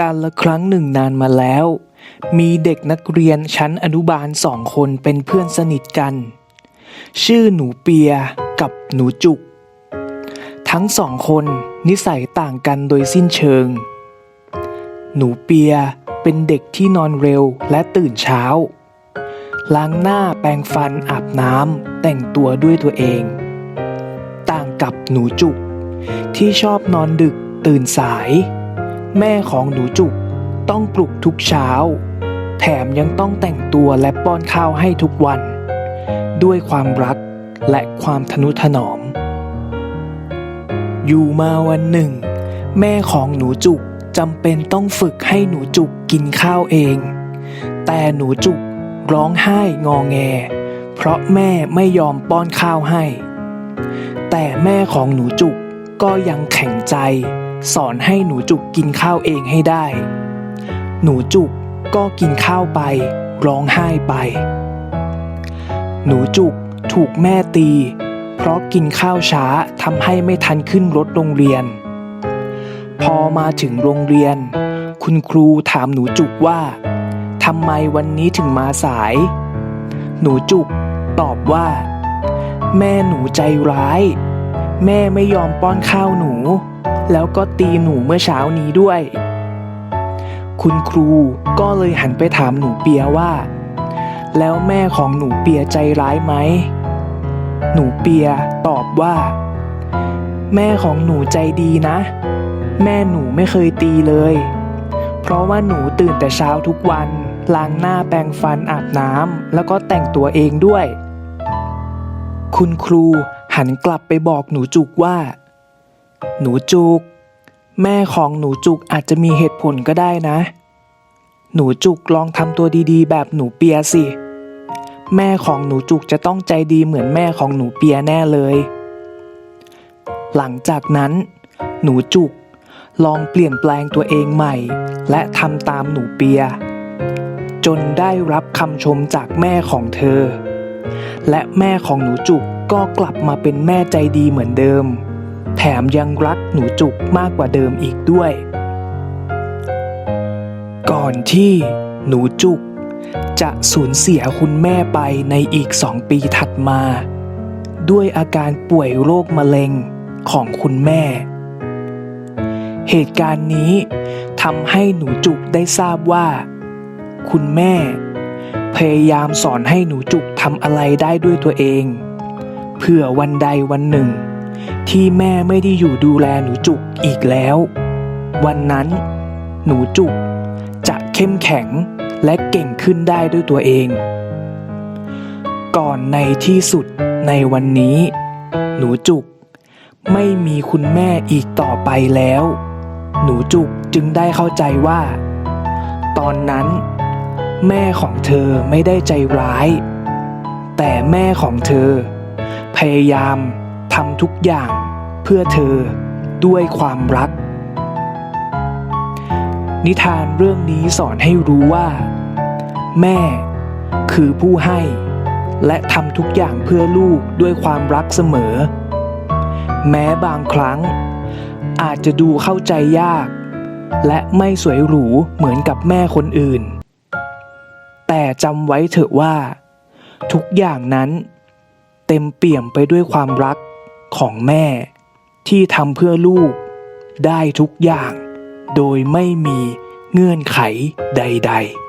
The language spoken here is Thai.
การละครั้งหนึ่งนานมาแล้ว มีเด็กนักเรียนชั้นอนุบาลสองคนเป็นเพื่อนสนิทกัน ชื่อหนูเปียกับหนูจุก ทั้งสองคนนิสัยต่างกันโดยสิ้นเชิง หนูเปียเป็นเด็กที่นอนเร็วและตื่นเช้า ล้างหน้าแปรงฟันอาบน้ำแต่งตัวด้วยตัวเอง ต่างกับหนูจุก ที่ชอบนอนดึกตื่นสาย แม่ของหนูจุกต้องปลุกทุกเช้า แถมยังต้องแต่งตัวและป้อนข้าวให้ทุกวัน ด้วยความรักและความทนุถนอม อยู่มาวันหนึ่ง แม่ของหนูจุกจำเป็นต้องฝึกให้หนูจุกกินข้าวเอง แต่หนูจุกร้องไห้งอแง เพราะแม่ไม่ยอมป้อนข้าวให้ แต่แม่ของหนูจุกก็ยังแข็งใจ สอนให้หนูจุกกินข้าวเองให้ได้ หนูจุกก็กินข้าวไป ร้องไห้ไป หนูจุกถูกแม่ตี เพราะกินข้าวช้าทำให้ไม่ทันขึ้นรถโรงเรียน พอมาถึงโรงเรียน คุณครูถามหนูจุกว่าทำไมวันนี้ถึงมาสาย หนูจุกตอบว่า แม่หนูใจร้าย แม่ไม่ยอมป้อนข้าวหนู แล้วก็ตีหนูเมื่อเช้านี้ด้วย คุณครูก็เลยหันไปถามหนูเปียว่า แล้วแม่ของหนูเปียใจร้ายไหม หนูเปียตอบว่า แม่ของหนูใจดีนะ แม่หนูไม่เคยตีเลย เพราะว่าหนูตื่นแต่เช้าทุกวันล้างหน้าแปรงฟันอาบน้ำแล้วก็แต่งตัวเองด้วย คุณครูหันกลับไปบอกหนูจุกว่า หนูจุก แม่ของหนูจุกอาจจะมีเหตุผลก็ได้นะ หนูจุกลองทำตัวดีๆ แบบหนูเปียสิ แม่ของหนูจุกจะต้องใจดีเหมือนแม่ของหนูเปียแน่เลย หลังจากนั้น หนูจุกลองเปลี่ยนแปลงตัวเองใหม่ และทำตามหนูเปีย จนได้รับคำชมจากแม่ของเธอ และแม่ของหนูจุกก็กลับมาเป็นแม่ใจดีเหมือนเดิม แถมยังรักหนูจุกมากกว่าเดิมอีกด้วย ก่อนที่หนูจุก จะสูญเสียคุณแม่ไปในอีกสองปีถัดมา ด้วยอาการป่วยโรคมะเร็งของคุณแม่ เหตุการณ์นี้ทำให้หนูจุกได้ทราบว่า คุณแม่ พยายามสอนให้หนูจุกทำอะไรได้ด้วยตัวเอง เพื่อวันใดวันหนึ่ง ที่แม่ไม่ได้อยู่ดูแลหนูจุกอีกแล้ว วันนั้น หนูจุกจะเข้มแข็งและเก่งขึ้นได้ด้วยตัวเอง ก่อนในที่สุดในวันนี้ หนูจุก ไม่มีคุณแม่อีกต่อไปแล้ว หนูจุกจึงได้เข้าใจว่า ตอนนั้น แม่ของเธอไม่ได้ใจร้าย แต่แม่ของเธอ พยายาม ทำทุกอย่างเพื่อเธอด้วยความรัก นิทานเรื่องนี้สอนให้รู้ว่า แม่คือผู้ให้ และทำทุกอย่างเพื่อลูกด้วยความรักเสมอ แม้บางครั้ง อาจจะดูเข้าใจยาก และไม่สวยหรูเหมือนกับแม่คนอื่น แต่จำไว้เถอะว่า ทุกอย่างนั้นเต็มเปี่ยมไปด้วยความรัก ของแม่ที่ทำเพื่อลูกได้ทุกอย่าง โดยไม่มีเงื่อนไขใด ๆ